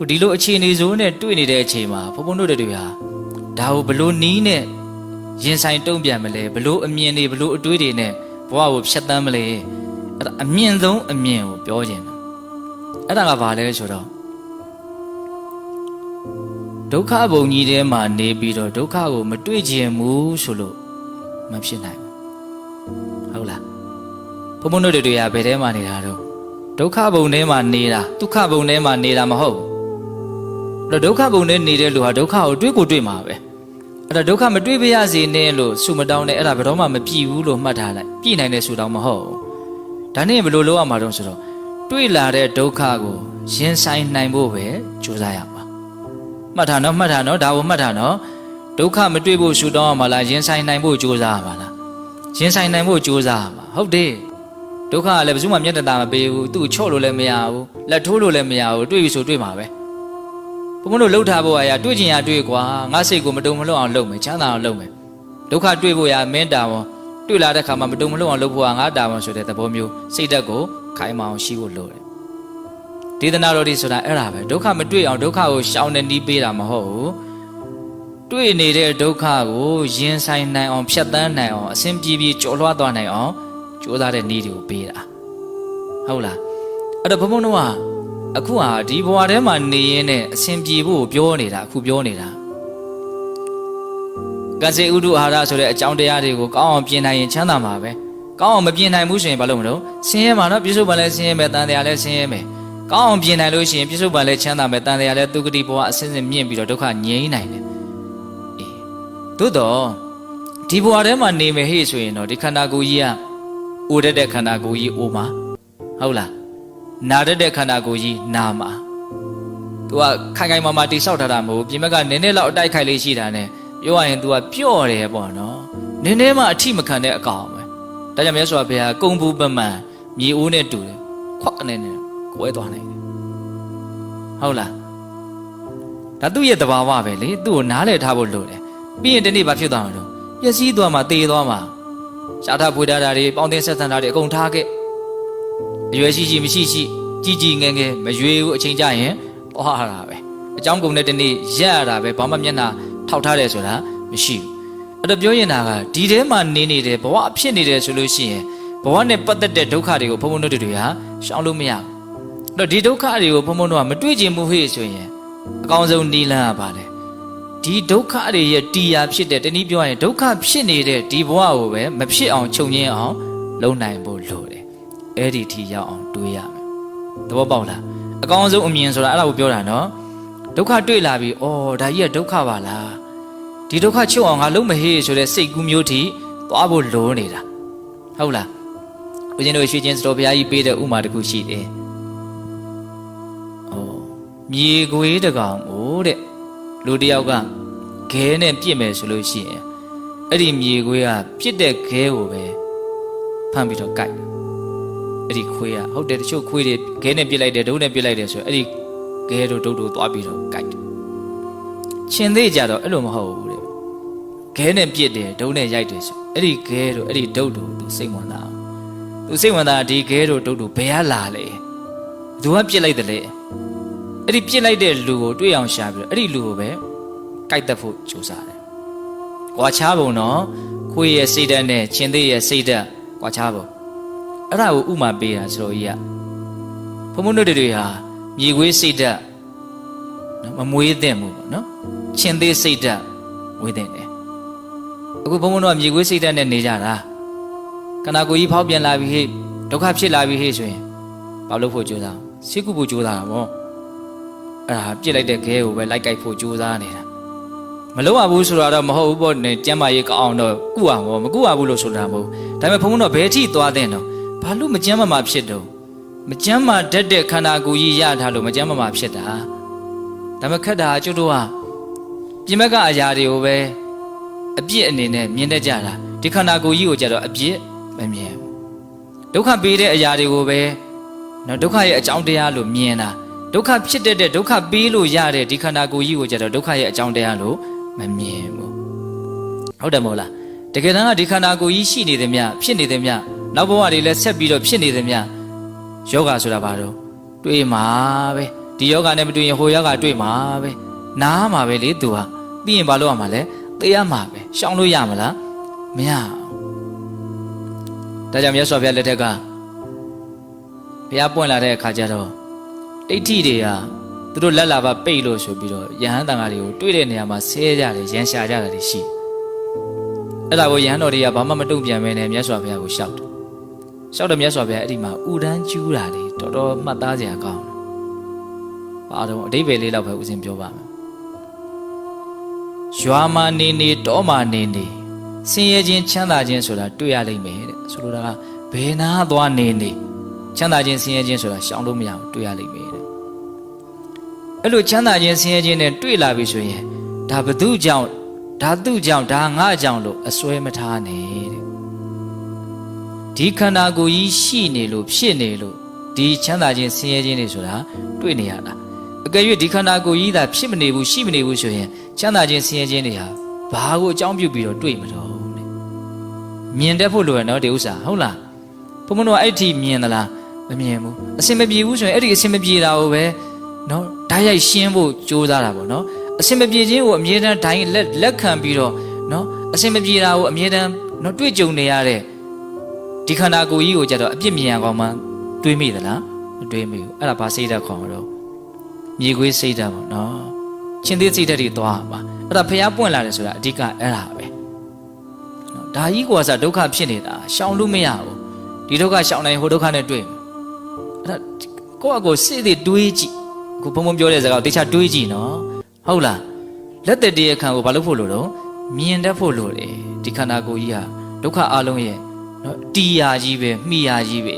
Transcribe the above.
ခုဒီလိုအခြေအနေဆိုးနဲ့တွေ့နေတဲ့အချိန်မှာဘုံဘုံတို့တွေဟာဒါကိုဘလို့နီးနဲ့ရင်ဆိုင်တုံ့ပြန်မလဲဘလို့အမြင်တွေဘလို့အတွေးတွေနဲ့ဘဝကိုဖြတ်သန်းမလဲအဲ့ဒါအမြင့်ဆုံးအမြင်ကိုပြောခြင်းတယ်အဲ့ဒါကဘာလဲဆိုတော့ဒုက္ခဘုံကြီးထဲမှာနေပြီးတော့ဒုက္ခကိုမတွေ့ခြင်းဘူးဆိုလို့မဖြစ်နိုင်ဘူးဟုတ်လားဘုံဘုံတို့တွေကဘယ်ထဲမှာနေတာတော့ဒုက္ခဘုံထဲမှာနေတာဒုက္ခဘုံထဲမှာနေတာမဟုတ်ဘူးအဲ့ တော့ဒုက္ခဘုံထဲနေတဲ့လူဟာဒုက္ခကိုတွေ့ကိုတွေ့မှာပဲအဲ့တော့ဒုက္ခမတွေ့ပါရစေနဲ့လို့ဆုမတောင်းနဲ့အဲ့ဒါဘယ်တော့မှမပြည့်ဘူးလို့မှတ်ထားလိုက်ပြည့်နိုင်တဲ့ဆုတောင်းမဟုတ်ဘူးဒါနဲ့ဘယ်လိုလုပ်ရမှာတော့ဆိုတော့တွေ့လာတဲ့ဒုက္ခကိုရင်ဆိုင်နိုင်ဖို့ပဲကြိုးစားရမှာမှတ်ထားနော်မှတ်ထားနော်ဒါကိုမှတ်ထားနော်ဒုက္ခမတွေ့ဖို့ဆုတောင်းရမှာလားရင်ဆိုင်နိုင်ဖို့ကြိုးစားရမှာလားရင်ဆိုင်နိုင်ဖို့ကြိုးစားရမှာဟုတ်တယ်ဒုက္ခကလည်းဘယ်သူမှမျက်တတာမပေးဘူးသူ့ကိုချော့လို့လည်းမရဘူးလက်ထိုးလို့လည်းမရဘူးတွေ့ပြီဆိုတွေ့မှာပဲ ဘုံဘုံတို့လှုပ်ထားဖို့အရာတွေ့ချင်ရတွေ့ကွာငါစိတ်ကိုမတုံမလှုပ်အောင်လုပ်မယ်ချမ်းသာအောင်လုပ်မယ်ဒုက္ခတွေ့ဖို့ရမင်းတာဝန်တွေ့လာတဲ့ခါမှာမတုံမလှုပ်အောင်လုပ်ဖို့ကငါတာဝန်ဆိုတဲ့သဘောမျိုးစိတ်ဓာတ်ကိုခိုင်းမအောင်ရှိဖို့လိုတယ်ဒေသနာတော်ဒီဆိုတာအဲ့ဒါပဲဒုက္ခမတွေ့အောင်ဒုက္ခကိုရှောင်နေနီးပေးတာမဟုတ်ဘူးတွေ့နေတဲ့ဒုက္ခကိုရင်ဆိုင်နိုင်အောင်ဖြတ်သန်းနိုင်အောင်အစဉ်ပြေပြေကျော်လွှားသွားနိုင်အောင်ကြိုးစားတဲ့နည်းတွေကိုပေးတာဟုတ်လားအဲ့တော့ဘုံဘုံတို့က အခုဟာဒီဘဝထဲမှာနေရင်းနဲ့အစဉ်ပြေဖို့ပြောနေတာအခုပြောနေတာကစေဥဒုအာဟာရဆိုတဲ့အကြောင်းတရားတွေကိုကောင်းအောင်ပြင်နိုင်ရင်ချမ်းသာမှာပဲကောင်းအောင်မပြင်နိုင်ဘူးဆိုရင်ဘာလို့မလို့ဆင်းရဲမှာနော်ပြစ္ဆုတ်ပန်လည်းဆင်းရဲမယ်တန်တရားလည်းဆင်းရဲမယ်ကောင်းအောင်ပြင်နိုင်လို့ရှိရင်ပြစ္ဆုတ်ပန်လည်းချမ်းသာမယ်တန်တရားလည်းဒုက္ခတိဘဝအစဉ်စဉ်မြင့်ပြီးတော့ဒုက္ခငြိမ်းနိုင်တယ်အေးသို့တော့ဒီဘဝထဲမှာနေမယ်ဟေ့ဆိုရင်တော့ဒီခန္ဓာကိုယ်ကြီးကအိုတတ်တဲ့ခန္ဓာကိုယ်ကြီးအိုမှာဟုတ်လား နာတတ်တဲ့ခန္ဓာကိုယ်ကြီးနာမှာသူကခိုင်ခိုင်မာမာတိဆောက်ထားတာမဟုတ်ဘူးပြင်ဘက်ကနည်းနည်းလောက်အတိုက်ခိုက်လေးရှိတာ ਨੇ ပြောရရင် तू ကပျော့တယ်ပေါ့နော်နည်းနည်းမှအထိမခံတဲ့အကောင်ပဲဒါကြောင့်မြတ်စွာဘုရားကုံဘူးပမှန်မြေအိုးနဲ့တူတယ်ခွက်ကနေနဲ့ကိုဲသွားနိုင်တယ်ဟုတ်လားဒါသူ့ရဲ့သဘာဝပဲလေသူ့ကိုနားလည်ထားဖို့လိုတယ်ပြီးရင်ဒီနေ့ဘာဖြစ်သွားမှာလဲပျက်စီးသွားမှာတေသွားမှာရှားထဖွေထားတာတွေပေါင်းတင်ဆက်ဆံတာတွေအကုန်ထားခဲ့ အရွယ်ရှိရှိမရှိရှိကြီးကြီးငယ်ငယ်မရွေဘူးအချိန်ကြရင်ဟောတာပဲအကြောင်းကုန်တဲ့တနေ့ရက်ရတာပဲဘာမှမျက်နှာထောက်ထားတယ်ဆိုတာမရှိဘူးအဲ့တော့ပြောရင်တာကဒီထဲမှာနေနေတယ်ဘဝဖြစ်နေတယ်ဆိုလို့ရှိရင်ဘဝနဲ့ပတ်သက်တဲ့ဒုက္ခတွေကိုဘုံဘုံတို့တွေဟာရှောင်လို့မရဘူးအဲ့တော့ဒီဒုက္ခတွေကိုဘုံဘုံတို့ကမတွေ့ချင်ဘူးဟေ့ဆိုရင်အကောင်းဆုံးနီလန်းကပါလေဒီဒုက္ခတွေရဲ့တရားဖြစ်တဲ့တနည်းပြောရင်ဒုက္ခဖြစ်နေတဲ့ဒီဘဝကိုပဲမဖြစ်အောင်ချုပ်ငင်းအောင် လုပ်နိုင်ဖို့လိုတယ် အဲ့ဒီထိရောက်အောင်တွေးရမယ်သဘောပေါက်လားအကောင်းဆုံးအမြင်ဆိုတာအဲ့ဒါကိုပြောတာနော်ဒုက္ခတွေ့လာပြီးအော်ဒါကြီးကဒုက္ခပါလားဒီဒုက္ခချုပ်အောင်ငါလုံးမဟေးဆိုတဲ့စိတ်ကူးမျိုးထိသွားဖို့လိုနေတာဟုတ်လားဦးဇင်းတို့ရွှေချင်းစတော်ဘုရားကြီးပေးတဲ့ဥမာတစ်ခုရှိတယ်အော်မြေခွေးတကောင်ဟိုတဲ့လူတယောက်ကခဲနဲ့ပြစ်မယ်ဆိုလို့ရှိရင်အဲ့ဒီမြေခွေးကပြစ်တဲ့ခဲကိုပဲဖမ်းပြီးတော့ကြိုက်တယ် အဲ့ဒီခွေးကဟုတ်တယ်တချို့ခွေးတွေခဲနဲ့ပြစ်လိုက်တယ်ဒုတ်နဲ့ပြစ်လိုက်တယ်ဆိုရင်အဲ့ဒီခဲတို့ဒုတ်တို့သွားပြီးတော့ကြိုက်တယ်ရှင်သေးကြတော့အဲ့လိုမဟုတ်ဘူးတဲ့ခဲနဲ့ပြစ်တယ်ဒုတ်နဲ့ရိုက်တယ်ဆိုအဲ့ဒီခဲတို့အဲ့ဒီဒုတ်တို့သူစိတ်ဝင်စားအောင်သူစိတ်ဝင်စားဒီခဲတို့ဒုတ်တို့ဘယ်ကလာလဲဘသူကပြစ်လိုက်တယ်လေအဲ့ဒီပြစ်လိုက်တဲ့လူကိုတွေ့အောင်ရှာပြီးတော့အဲ့ဒီလူကိုပဲကြိုက်တတ်ဖို့ကြိုးစားတယ်။ကွာချားပုံတော့ခွေးရဲ့စိတ်ဓာတ်နဲ့ချင်းသေးရဲ့စိတ်ဓာတ်ကွာချားပုံ အဲ့ဒါကိုဥမာပေးတာဆိုတော့ကြီးကဘုံဘုံတို့တွေဟာမြေခွေးစိတ်ဓာတ်နော်မမွေးသင့်ဘူးပေါ့နော်ချင်းသေးစိတ်ဓာတ်ဝေးသင့်တယ်အခုဘုံဘုံတို့ကမြေခွေးစိတ်ဓာတ်နဲ့နေကြတာခန္ဓာကိုယ်ကြီးဖောက်ပြန်လာပြီဟေ့ဒုက္ခဖြစ်လာပြီဟေ့ဆိုရင်ဘာလို့ဖို့ကြိုးစားစိတ်ကူဖို့ကြိုးစားတာပေါ့အဲ့ဒါပြစ်လိုက်တဲ့ခဲကိုပဲလိုက်ကြိုက်ဖို့ကြိုးစားနေတာမလုံးဝဘူးဆိုတာတော့မဟုတ်ဘူးပေါ့နဲ့ကျမ်းမာရေးကောင်းအောင်တော့ကုအောင်ပေါ့မကုအောင်ဘူးလို့ဆိုတာမဟုတ်ဒါပေမဲ့ဘုံဘုံတော့ဘယ်ထိသွားတဲ့တော့ ဘာလို့မကျမ်းမာမှာဖြစ်တော့မကျမ်းမာတတ်တဲ့ခန္ဓာကိုယ်ကြီးရထားလို့မကျမ်းမာမှာဖြစ်တာဒါပေမဲ့ခက်တာကျွတ်တို့ကပြင်ဘက်ကအရာတွေကိုပဲအပြစ်အနေနဲ့မြင်တတ်ကြတာဒီခန္ဓာကိုယ်ကြီးကိုကြတော့အပြစ်မမြင်ဘူးဒုက္ခပေးတဲ့အရာတွေကိုပဲနော်ဒုက္ခရဲ့အကြောင်းတရားလို့မြင်တာဒုက္ခဖြစ်တတ်တဲ့ဒုက္ခပေးလို့ရတဲ့ဒီခန္ဓာကိုယ်ကြီးကိုကြတော့ဒုက္ခရဲ့အကြောင်းတရားလို့မမြင်ဘူးဟုတ်တယ်မဟုတ်လားတကယ်တမ်းကဒီခန္ဓာကိုယ်ကြီးရှိနေတယ်မြဖြစ်နေတယ်မြ နောက်ဘဝတွေလည်းဆက်ပြီးတော့ဖြစ်နေတယ်မြယောဂဆိုတာဘာတော့တွေးမှာပဲဒီယောဂနဲ့မတွေ့ရင်ဟိုယောဂတွေ့မှာပဲနားမှာပဲလေသူဟာပြီးရင်ဘာလုပ်ရမှာလဲသေရမှာပဲရှောင်လို့ရမလားမရဘူးဒါကြောင့်မြတ်စွာဘုရားလက်ထက်ကဘုရားပွင့်လာတဲ့အခါကျတော့ဒိဋ္ဌိတွေကသူတို့လက်လာပါပိတ်လို့ဆိုပြီးတော့ယဟန်တန်ဃာတွေကိုတွေ့တဲ့နေရာမှာဆဲကြတယ်ရန်ရှာကြတယ်တွေရှိအဲ့ဒါကိုယဟန်တော်တွေကဘာမှမတုံ့ပြန်မဲနဲ့မြတ်စွာဘုရားကိုရှောက်တယ် ရှောက်တယ်မြတ်စွာဘုရားအဲ့ဒီမှာဥဒန်းကျူးတာလေတော်တော်မှတ်သားစရာကောင်းတယ်ဘာတော့အတိပ္ပယ်လေးတော့ပဲဦးဇင်းပြောပါမယ်ရွာမှာနေနေတောမှာနေနေဆင်းရဲခြင်းချမ်းသာခြင်းဆိုတာတွေ့ရလိမ့်မယ်တဲ့ဆိုလိုတာကဘယ်နာသွားနေနေချမ်းသာခြင်းဆင်းရဲခြင်းဆိုတာရှောင်လို့မရဘူးတွေ့ရလိမ့်မယ်တဲ့အဲ့လိုချမ်းသာခြင်းဆင်းရဲခြင်းနဲ့တွေ့လာပြီဆိုရင်ဒါဘသူကြောင့်ဒါသူကြောင့်ဒါငါကြောင့်လို့အစွဲမထားနဲ့တဲ့ ဒီခန္ဓာကိုယ်ကြီးရှိနေလို့ဖြစ်နေလို့ဒီချမ်းသာခြင်းဆင်းရဲခြင်းတွေဆိုတာတွေ့နေရတာအကယ်၍ဒီခန္ဓာကိုယ်ကြီးသာဖြစ်မနေဘူးရှိမနေဘူးဆိုရင်ချမ်းသာခြင်းဆင်းရဲခြင်းတွေဟာဘာကိုအကြောင်းပြုပြီးတော့တွေ့မတော့တဲ့မြင်တတ်ဖို့လိုရနော်ဒီဥစ္စာဟုတ်လားဘုံမတို့အဲ့ဒီမြင်သလားမမြင်ဘူးအစင်မပြေဘူးဆိုရင်အဲ့ဒီအစင်မပြေတာကိုပဲနော်ဓာတ်ရိုက်ရှင်းဖို့ကြိုးစားတာပေါ့နော်အစင်မပြေခြင်းကိုအမြဲတမ်းဒိုင်းလက်လက်ခံပြီးတော့နော်အစင်မပြေတာကိုအမြဲတမ်းနော်တွေ့ကြုံနေရတဲ့ ဒီခန္ဓာကိုယ်ကြီးကိုကြတော့အပြစ်မြင်အောင်မှတွေးမိသလားမတွေးမိဘူးအဲ့ဒါဘာစိတ်ဓာတ်ခေါ်တော့မြေခွေးစိတ်ဓာတ်ပေါ့နော်ချင်းသေးစိတ်ဓာတ်တွေသွားပါအဲ့ဒါဖျားပွင့်လာတယ်ဆိုတာအဓိကအဲ့ဒါပဲနော်ဒါကြီးကွာစားဒုက္ခဖြစ်နေတာရှောင်လို့မရဘူးဒီဒုက္ခရှောင်နိုင်ဟိုဒုက္ခနဲ့တွေ့မယ်အဲ့ဒါကိုယ့်အကိုစိတ်တွေတွေးကြည့်ခုဘုံဘုံပြောတဲ့စကားကိုတေချာတွေးကြည့်နော်ဟုတ်လားလက်သက်တည်းအခါကိုဘာလို့ဖို့လို့တော့မြင်တတ်ဖို့လို့တယ်ဒီခန္ဓာကိုယ်ကြီးဟာဒုက္ခအလုံးရဲ့ နော်တီယာကြီးပဲမိယာကြီးပဲ